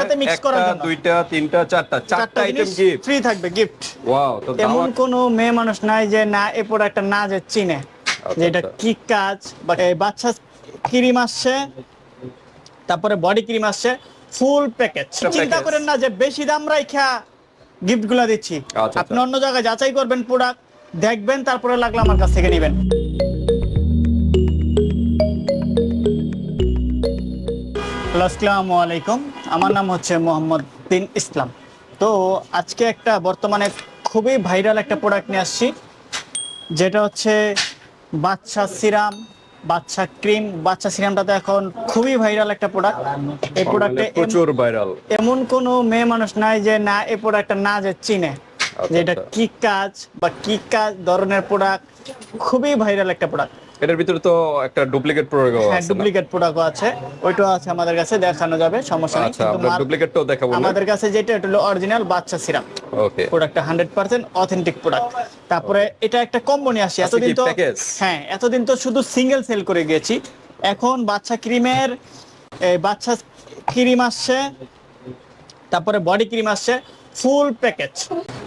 সাথে মিক্স করার জন্য। দুইটা তিনটা চারটা চারটা আইটেম গিফট ফ্রি থাকবে গিফট ওয়াও তো এমন কোনো মেয়ে মানুষ নাই যে না এ প্রোডাক্টটা না যে চিনে। যে এটা আচ্ছা। কি কাজ? বা বাচ্চা ক্রিম আসছে তারপরে বডি ক্রিম আসছে ফুল প্যাকেজ চিন্তা করেন না যে বেশি দাম রাইখা গিফটগুলা দিচ্ছি। আচ্ছা, আপনি অন্য জায়গায় যাচাই করবেন প্রোডাক্ট দেখবেন তারপরে লাগলে আমার কাছ থেকে নেবেন। আসসালামু আলাইকুম। আমার নাম হচ্ছে মোহাম্মদ বিন ইসলাম। তো আজকে একটা বর্তমানে খুবই ভাইরাল একটা প্রোডাক্ট নিয়ে আসছি। যেটা হচ্ছে বাচ্চা সিরাম বাচ্চা ক্রিম বাচ্চা সিরামটা তো এখন খুবই ভাইরাল একটা প্রোডাক্ট এই প্রোডাক্টে প্রচুর ভাইরাল। এমন কোনো মেয়ে মানুষ নাই যে না এই প্রোডাক্টটা না যে চিনে। যে এটা আচ্ছা। কি কাজ বা কি কাজ ধরনের প্রোডাক্ট খুবই ভাইরাল একটা প্রোডাক্ট এটার ভিতরে তো একটা ডুপ্লিকেট প্রোডাক্ট হ্যাঁ আছে না? ডুপ্লিকেট প্রোডাক্টও আছে। ওইটাও আছে আমাদের কাছে দেখানো যাবে সমস্যা নেই। আচ্ছা আমরা ডুপ্লিকেটটাও দেখাবো আমাদের কাছে যেটা এটা হলো অরিজিনাল বাচ্চা সিরাম ওকে প্রোডাক্টটা হান্ড্রেড পার্সেন্ট অথেন্টিক প্রোডাক্ট তারপরে এটা একটা কম্বো নিয়ে আসি। আচ্ছা, এতদিন তো হ্যাঁ এতদিন তো শুধু সিঙ্গেল সেল করে গেছি এখন বাচ্চা ক্রিমের বাচ্চা ক্রিম আসছে তারপরে বডি ক্রিম আসছে ফুল প্যাকেজ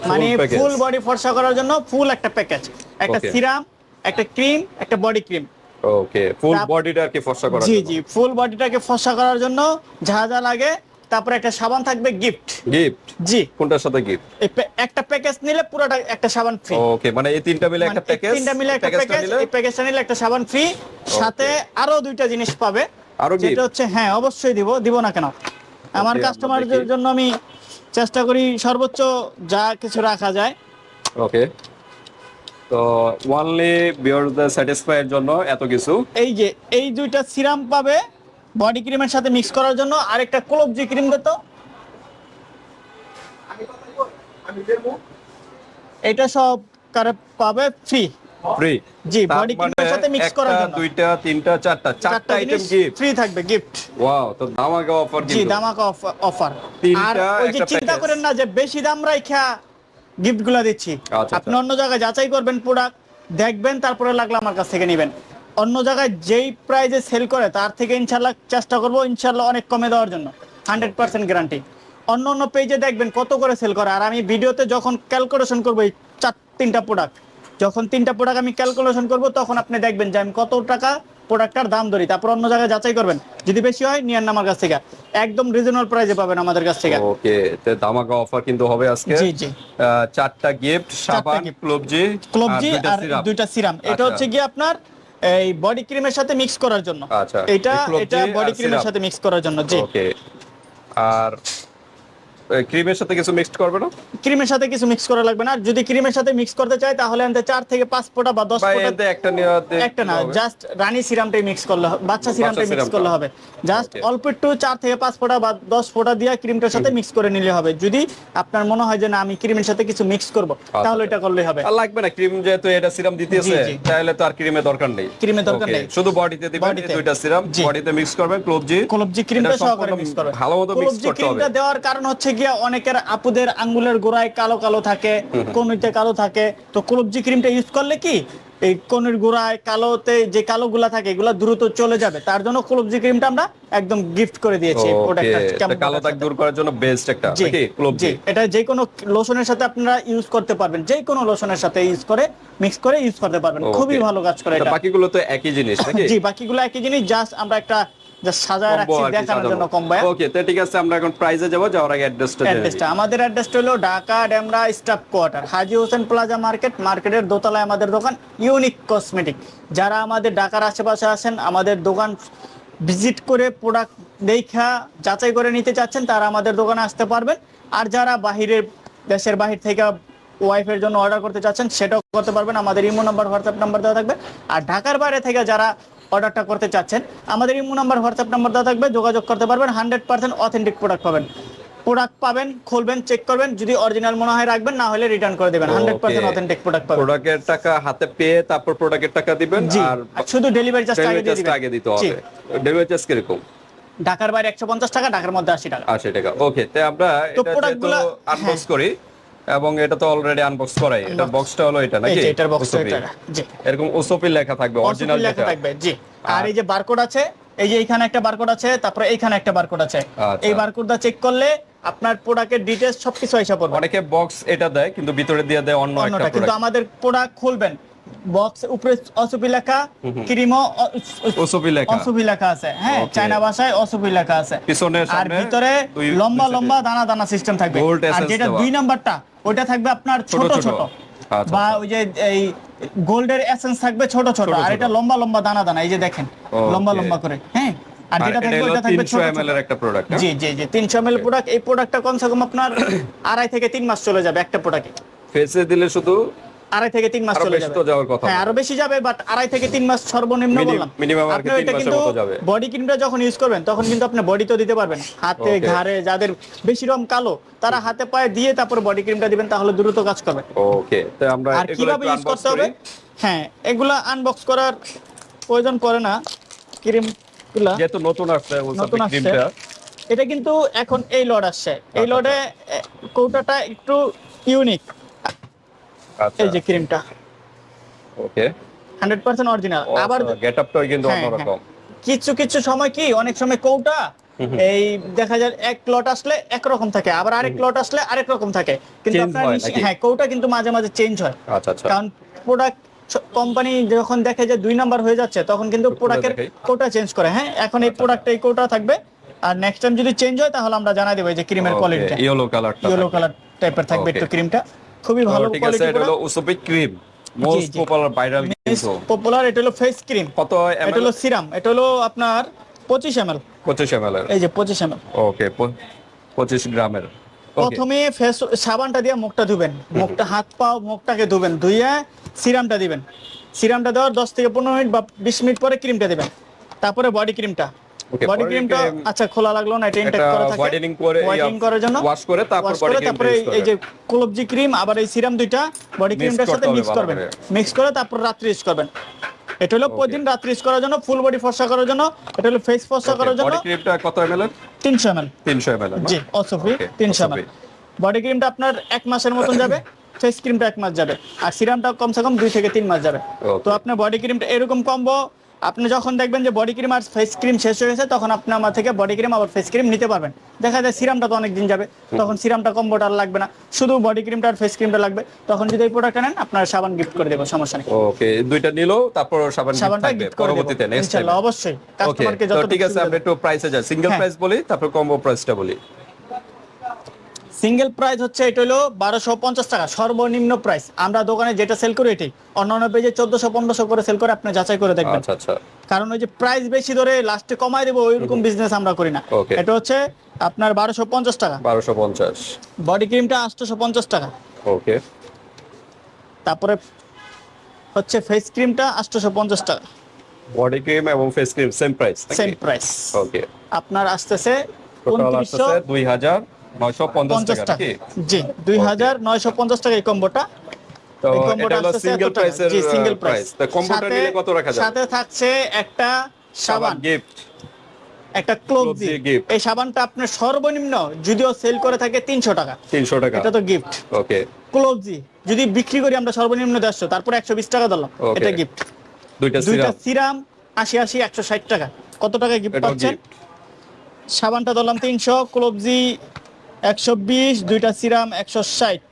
মানে ফুল বডি ফর্সা করার জন্য ফুল একটা প্যাকেজ একটা সিরাম একটা ক্রিম একটা বডি ক্রিম। ওকে ফুল তাপ- বডিটা আর কি ফর্সা করা জি জি ফুল বডিটাকে ফর্সা করার জন্য যা যা লাগে তারপরে একটা সাবান থাকবে গিফট গিফট জি। কোনটার সাথে গিফট একটা প্যাকেজ নিলে পুরোটা একটা সাবান ফ্রি ওকে মানে এই তিনটা মিলে একটা প্যাকেজ তিনটা মিলে একটা প্যাকেজ নিলে? এই প্যাকেজটা নিলে একটা সাবান ফ্রি সাথে আরও দুইটা জিনিস পাবে। আরও যেটা হচ্ছে হ্যাঁ অবশ্যই দিব দিব না কেন? আমার কাস্টমারদের জন্য আমি চেষ্টা করি সর্বোচ্চ যা কিছু রাখা যায়। ওকে তো ওয়ানলি বিয়ারদের স্যাটিসফাই এর জন্য এত কিছু। এই যে এই দুইটা সিরাম পাবে বডি ক্রিমের সাথে মিক্স করার জন্য। আরেকটা ক্লোবজি ক্রিম দিত এটা সব কারে পাবে? ফ্রি ফ্রি জি, body cream এর সাথে mix করার জন্য। মানে দুইটা তিনটা চারটা চারটা আইটেম গিফট ফ্রি থাকবে গিফট ওয়াও তো ধামাকা অফার জি দামাকা অফার আর ওই যে চিন্তা করেন না যে বেশি দাম রাইখা গিফটগুলা দিচ্ছি। আচ্ছা, আপনি আচ্ছা। অন্য জায়গায় যাচাই করবেন প্রোডাক্ট দেখবেন তারপরে লাগলে আমার কাছ থেকে নেবেন। অন্য জায়গায় যেই প্রাইজে সেল করে তার থেকে ইনশাল্লাহ চেষ্টা করব ইনশাল্লাহ অনেক কমে দেওয়ার জন্য। হান্ড্রেড পার্সেন্ট গ্যারান্টি অন্য অন্য পেজে দেখবেন কত করে সেল করে। আর আমি ভিডিওতে যখন ক্যালকুলেশন করব এই চার তিনটা প্রোডাক্ট যখন তিনটা প্রোডাক্ট আমি ক্যালকুলেশন করব তখন আপনি দেখবেন যে আমি কত টাকা প্রোডাক্টটার দাম ধরি তারপর অন্য জায়গায় যাচাই করবেন। যদি বেশি হয় নিয়ে আমার কাছ থেকে। একদম রিজনেবল প্রাইসে পাবেন আমাদের কাছ থেকে। ওকে তো ধামাকা অফার কিন্তু হবে আজকে। জি, জি। চারটা গিফট সাবান। ক্লোবজি ক্লোবজি আর দুইটা সিরাম। এটা আচ্ছা। হচ্ছে কি আপনার এই বডি ক্রিমের সাথে মিক্স করার জন্য। আচ্ছা, এটা এটা বডি ক্রিমের সাথে মিক্স করার জন্য জি। ওকে। আর ক্রিমের সাথে কিছু মিক্সড করবে না? ক্রিমের সাথে কিছু মিক্স করা লাগবে না। যদি ক্রিমের সাথে মিক্স করতে চাই তাহলে আনতে চার থেকে পাঁচ ফোঁটা বা দশ বা ফোঁটা একটা নেওয়াতে একটা না জাস্ট রানী সিরামটাই মিক্স করলে হবে বাচ্চা সিরামটাই মিক্স করলে হবে। জাস্ট অল্প একটু চার থেকে পাঁচ ফোঁটা বা দশ ফোঁটা দিয়ে ক্রিমটার সাথে মিক্স করে নিলে হবে। যদি আপনার মনে হয় যে না আমি ক্রিমের সাথে কিছু মিক্স করব তাহলে এটা করলে হবে। আর লাগবে না ক্রিম যেহেতু এটা সিরাম দিতেছে। তাহলে তো আর ক্রিমের দরকার নেই। ক্রিমের দরকার নেই। শুধু বডিতে দিবেন। দুইটা সিরাম বডিতে মিক্স করবেন ক্লোবজি কলবজি ক্রিমটা সহকারে মিক্স করবে ভালো মতো করতে হবে। ক্রিমটা দেওয়ার কারণ হচ্ছে গিয়া অনেকের আপুদের আঙ্গুলের গোড়ায় কালো কালো থাকে কনুইতে কালো থাকে। তো কলবজি ক্রিমটা ইউজ করলে কি এই কনুর গোড়ায় কালোতে যে কালো গুলা থাকে এগুলা দ্রুত চলে যাবে। তার জন্য কলবজি ক্রিমটা আমরা একদম গিফট করে দিয়েছি কালো দাগ দূর করার জন্য বেস্ট একটা নাকি ক্লোবজি এটা যে কোনো লোশনের সাথে আপনারা ইউজ করতে পারবেন। যে কোনো লোশনের সাথে ইউজ করে মিক্স করে ইউজ করতে পারবেন। খুবই ভালো কাজ করে এটা। বাকিগুলো তো একই জিনিস নাকি? জি বাকিগুলো একই জিনিস জাস্ট আমরা একটা সাজায় রাখছি দেখানোর জন্য কম্বায় ওকে তো ঠিক আছে আমরা এখন প্রাইজে যাব। যাওয়ার আগে অ্যাড্রেসটা অ্যাড্রেসটা আমাদের অ্যাড্রেসটা হলো Dhaka Demra staff quarter Haji Hossain plaza market. মার্কেটের দোতলায় আমাদের দোকান ইউনিক কসমেটিক যারা আমাদের ঢাকার আশেপাশে আছেন আমাদের দোকান ভিজিট করে প্রোডাক্ট দেখা যাচাই করে নিতে চাচ্ছেন তারা আমাদের দোকানে আসতে পারবেন। আর যারা বাহিরের দেশের বাহির থেকে ওয়াইফের জন্য অর্ডার করতে চাচ্ছেন সেটাও করতে পারবেন। আমাদের ইমো নাম্বার হোয়াটসঅ্যাপ নাম্বার দেওয়া থাকবে। আর ঢাকার বাইরে থেকে যারা অর্ডারটা করতে চাচ্ছেন। আমাদের ইমো নাম্বার হোয়াটসঅ্যাপ নাম্বার দেওয়া থাকবে যোগাযোগ করতে পারবেন হান্ড্রেড পার্সেন্ট অথেন্টিক প্রোডাক্ট পাবেন। প্রোডাক্ট পাবেন খুলবেন চেক করবেন যদি অরিজিনাল মনে হয় রাখবেন না হলে রিটার্ন করে দেবেন। Hundred percent Okay. Authentic product পাবেন। প্রোডাক্টের টাকা হাতে পেয়ে তারপর প্রোডাক্টের টাকা দিবেন আর শুধু ডেলিভারি চার্জ আগে দিয়ে চার্জটা আগে দিতে হবে। ডেলিভারি চার্জ কীরকম? ঢাকার বাইরে একশো পঞ্চাশ টাকা ঢাকার মধ্যে আশি টাকা। আশি টাকা। ওকে তো আমরা তো এটা যেহেতু আনবক্স করি এবং এটা তো অলরেডি আনবক্স করাই। এটা বক্সটা হলো এটা নাকি? এটার বক্স এটা জি। এরকম ওসপি লেখা থাকবে অরিজিনাল লেখা থাকবে জি। আর এই যে বারকোড আছে এই যে এখানে একটা বারকোড আছে তারপরে এখানে একটা বারকোড আছে। আচ্ছা। এই বারকোডটা চেক করলে আপনার প্রোডাক্টের ডিটেলস সবকিছু হিসাব করবে অনেকে বক্স এটা দেয় কিন্তু ভিতরে দিয়ে দেয় অন্য একটা প্রোডাক্ট কিন্তু আমাদের প্রোডাক্ট খুলবেন। বক্স উপরে অসুপি লেখা ক্রিমও লেখা। অসুপি লেখা আছে। হ্যাঁ চায়না ভাষায় অসুপি লেখা আছে। পিছনে আর ভিতরে লম্বা লম্বা দানা দানা সিস্টেম থাকবে। আর যেটা দুই নাম্বারটা ওটা থাকবে আপনার ছোট ছোট আচ্ছা, বা আচ্ছা। ওই যে এই গোল্ডের এসেন্স থাকবে ছোট ছোট। আর এটা লম্বা লম্বা দানা দানা এই যে দেখেন লম্বা লম্বা করে। হ্যাঁ আর যেটা থাকবে ওটা থাকবে 300 ml এর একটা প্রোডাক্ট জি জি জি তিনশো এমএল প্রোডাক্ট এই প্রোডাক্টটা কমসে কম আপনার আড়াই থেকে তিন মাস চলে যাবে একটা প্রোডাক্টে ফেসে দিলে শুধু আড়াই থেকে তিন মাস চলে যাবে। হ্যাঁ আরও বেশি যাবে বাট আড়াই থেকে তিন মাস সর্বনিম্ন বললাম। আপনি কিন্তু বডি ক্রিমটা যখন ইউজ করবেন তখন কিন্তু আপনি বডি তো দিতে পারবেন। হাতে ঘাড়ে যাদের বেশি রকম কালো তারা হাতে পায়ে দিয়ে তারপর বডি ক্রিমটা দিবেন তাহলে দ্রুত কাজ করবে। ওকে তো আমরা আর কীভাবে ইউজ করতে হবে? হ্যাঁ এগুলা আনবক্স করার প্রয়োজন পড়ে না। ক্রিম যেহেতু নতুন আসছে নতুন। ক্রিমটা এটা কিন্তু এখন এই লড আসছে। এই আচ্ছা, লডে কৌটাটা একটু ইউনিক আচ্ছা এই যে ক্রিমটা ওকে হান্ড্রেড পার্সেন্ট অরিজিনাল আবার গেটআপটাও কিন্তু হ্যাঁ, অন্যরকম। কিছু কিছু সময় কি অনেক সময় কৌটা এই দেখা যায় এক লট আসলে একরকম থাকে আবার আরেক লট আসলে আরেক রকম থাকে। কিন্তু আপনার হয়? হ্যাঁ কৌটা কিন্তু মাঝে মাঝে চেঞ্জ হয়। আচ্ছা আচ্ছা। কারণ প্রোডাক্ট কোম্পানি যখন দেখে যে দুই নাম্বার হয়ে যাচ্ছে তখন কিন্তু প্রোডাক্টের কোটা চেঞ্জ করে। হ্যাঁ এখন এই প্রোডাক্টে এই কোটা থাকবে। আর নেক্সট টাইম যদি চেঞ্জ হয় তাহলে আমরা জানাই দেবো এই যে ক্রিমের কোয়ালিটিটা ইয়েলো কালারটা ইয়েলো কালার টাইপের থাকবে একটু ক্রিমটা খুবই ভালো ঠিক আছে এটা হলো উসবি ক্রিম মোস্ট পপুলার ভাইরাল কিন্তু পপুলার এটা হলো ফেস ক্রিম কত এটা হলো সিরাম এটা হলো আপনার পঁচিশ এম এল 25 এমএল এই যে পঁচিশ এম এল ওকে 25 গ্রামের প্রথমে ফেস সাবানটা দিয়ে মুখটা ধুবেন। মুখটা হাত পা মুখটাকে ধুবেন। ধুইয়া সিরামটা দিবেন। সিরামটা দেওয়ার দশ থেকে পনেরো মিনিট বা বিশ মিনিট পরে ক্রিমটা দিবেন। তারপরে বডি ক্রিমটা বডি ক্রিমটা আচ্ছা খোলা লাগল না এটা ইনটেক করা থাকে। whitening করে হোয়াইটেনিং করার জন্য। ওয়াশ করে তারপর বডি ক্রিম তারপরে এই যে কলবজি ক্রিম আবার এই সিরাম দুইটা বডি ক্রিমটার সাথে মিক্স করবেন। মিক্স করে। তারপর রাত্রি ইউজ করবেন। এটা হলো প্রতিদিন রাত্রি ইউজ করার জন্য ফুল বডি ফর্সা করার জন্য এটা হলো ফেস ফর্সা করার জন্য। বডি ক্রিমটা কত এমএল এর? তিনশো 300 এমএল জি অসফি Okay, তিনশো এম বডি ক্রিমটা আপনার এক মাসের মতন যাবে ফেস ক্রিমটা এক মাস যাবে। আর সিরামটা কমসে কম দুই থেকে তিন মাস যাবে। তো আপনার বডি ক্রিমটা এরকম কম্বো আপনি যখন দেখবেন যে বডি ক্রিম আর ফেস ক্রিম শেষ হয়ে গেছে তখন আপনি আমার থেকে বডি ক্রিম আবার ফেস ক্রিম নিতে পারবেন। দেখা যায় সিরামটা তো অনেক দিন যাবে তখন সিরামটা কম্বোটা আর লাগবে না। শুধু বডি ক্রিমটা আর ফেস ক্রিমটা লাগবে। তখন যদি এই প্রোডাক্টটা নেন আপনার সাবান গিফট করে দেবো সমস্যা নেই। ওকে দুইটা নিলো তারপর সাবান সাবানটা গিফট করে পরবর্তীতে নেক্সট ইনশাআল্লাহ অবশ্যই। কাস্টমারকে যত ঠিক আছে আমরা একটু প্রাইসে যাই। সিঙ্গেল হ্যাঁ। প্রাইস বলি তারপর কম্বো প্রাইসটা বলি। সিঙ্গেল প্রাইস হচ্ছে এটা হলো বারোশো পঞ্চাশ টাকা সর্বনিম্ন প্রাইস আমরা দোকানে যেটা সেল করি এটাই। অন্যান্য পেজে চোদ্দশো পনেরোশো করে সেল করে আপনি যাচাই করে দেখবেন। আচ্ছা আচ্ছা। কারণ ওই যে প্রাইস বেশি ধরে লাস্টে কমাই দেবো ওইরকম বিজনেস আমরা করি না। এটা হচ্ছে আপনার বারোশো পঞ্চাশ টাকা। বারোশো পঞ্চাশ। বডি ক্রিমটা আটশোশো পঞ্চাশ টাকা। ওকে তারপরে হচ্ছে ফেস ক্রিমটা আটশোশো পঞ্চাশ টাকা। বডি ক্রিম এবং face cream same price same price okay আপনার আসতেছে উনত্রিশশো আসতেছে দুই হাজার নয়শো পঞ্চাশ পঞ্চাশ টাকা টাকা। জি দুই হাজার নয়শো পঞ্চাশ টাকা এই কম্বোটা। তো এটা হলো সিঙ্গেল প্রাইসের জি সিঙ্গেল প্রাইস প্রাইস তো কম্বোটা নিলে কত রাখা যাবে? সাথে থাকছে একটা সাবান গিফট একটা ক্লোভ gift। এই সাবানটা আপনার সর্বনিম্ন যদিও সেল করে থাকে তিনশো টাকা। তিনশো টাকা। এটা তো গিফট ওকে ক্লোভজি যদি বিক্রি করি আমরা সর্বনিম্ন দেড়শো তারপর একশো বিশ টাকা দিলাম এটা গিফট দুইটা দুইটা সিরাম। আশি আশি একশো ষাট টাকা। কত টাকা গিফট পাচ্ছেন? সাবানটা ধরলাম তিনশো ক্লোভজি একশো বিশ দুইটা সিরাম একশো ষাট।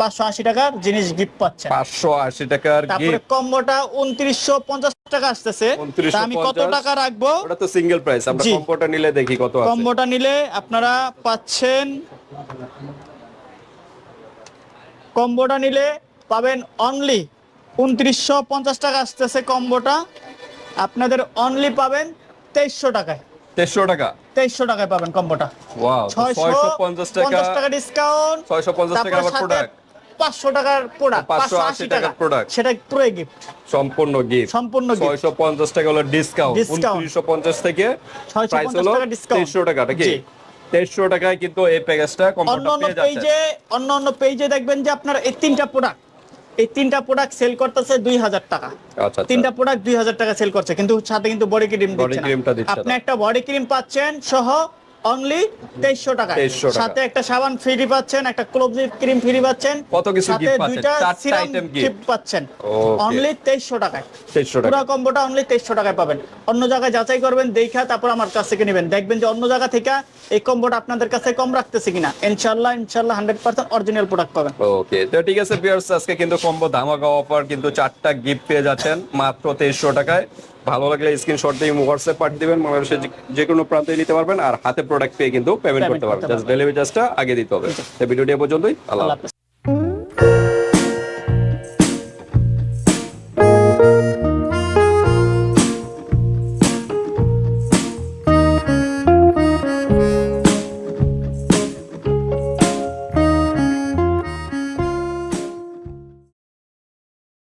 পাঁচশো আশি টাকার জিনিস গিফট পাচ্ছেন পাঁচশো আশি টাকার তারপরে কম্বোটা উনত্রিশশো পঞ্চাশ টাকা আসতেছে। আমি কত টাকা রাখব? ওটা তো সিঙ্গেল প্রাইস আমরা কম্বোটা নিলে দেখি কত আছে। কম্বোটা নিলে আপনারা পাচ্ছেন কম্বোটা নিলে পাবেন অনলি উনত্রিশশো পঞ্চাশ টাকা আসতেছে কম্বোটা। আপনাদের অনলি পাবেন তেইশশো টাকায়। তেইশশো টাকা। তেইশশো টাকায় পাবেন কম্বোটা। ওয়াও ছয়শো পঞ্চাশ টাকা টাকা ডিসকাউন্ট ছয়শো পঞ্চাশ টাকা প্রোডাক্ট পাঁচশো টাকার প্রোডাক্ট পাঁচশো আশি টাকার টাকা। product। সেটা পুরো গিফট সম্পূর্ণ গিফট সম্পূর্ণ ছয়শো পঞ্চাশ টাকা হলো ডিসকাউন্ট। উনত্রিশশো পঞ্চাশ থেকে 650 প্রাইস হলো টাকা discount। তেইশশো টাকা নাকি? তেইশশো টাকায় কিন্তু এই প্যাকেজটা অন্য অন্য পেজে অন্য অন্য পেজে দেখবেন যে আপনার এই তিনটা প্রোডাক্ট এই তিনটা প্রোডাক্ট সেল করতেছে দুই হাজার টাকা। আচ্ছা আচ্ছা। তিনটা প্রোডাক্ট দুই হাজার টাকা সেল করছে কিন্তু সাথে কিন্তু বডি ক্রিম দিচ্ছে আপনি একটা বডি ক্রিম পাচ্ছেন সহ অনলি তেইশশো টাকা। 2300 সাথে একটা সাবান ফ্রি পাচ্ছেন একটা ক্লোবজিট ক্রিম ফ্রি পাচ্ছেন কত কিছু সাথে পাচ্ছেন? চারটা gift পাচ্ছেন। অনলি তেইশশো টাকায়। তেইশশো পুরো কম্বোটা অনলি তেইশশো টাকায় পাবেন। অন্য জায়গায় যাচাই করবেন দেখা তারপর আমার কাছ থেকে নেবেন। দেখবেন যে অন্য জায়গা থেকে এই কম্বোটা আপনাদের কাছে কম রাখতেছে কিনা। ইনশাল্লাহ ইনশাল্লাহ হান্ড্রেড পার্সেন্ট অরিজিনাল প্রোডাক্ট পাবেন। ওকে তো ঠিক আছে ভিউয়ার্স আজকে কিন্তু কম্বো ধামাকা অফার কিন্তু চারটা গিফট পেয়ে যাচ্ছেন মাত্র তেইশশো টাকায়। ভালো লাগলে স্ক্রিনশট দিয়ে হোয়াটসঅ্যাপ পাঠিয়ে দিবেন। বাংলাদেশের যে- যে কোনো প্রান্তে নিতে পারবেন। আর হাতে প্রোডাক্ট পেয়ে কিন্তু পেমেন্ট করতে পারবেন। জাস্ট ডেলিভারি চার্জটা আগে দিতে হবে। ভিডিওটি এ পর্যন্তই। আল্লাহ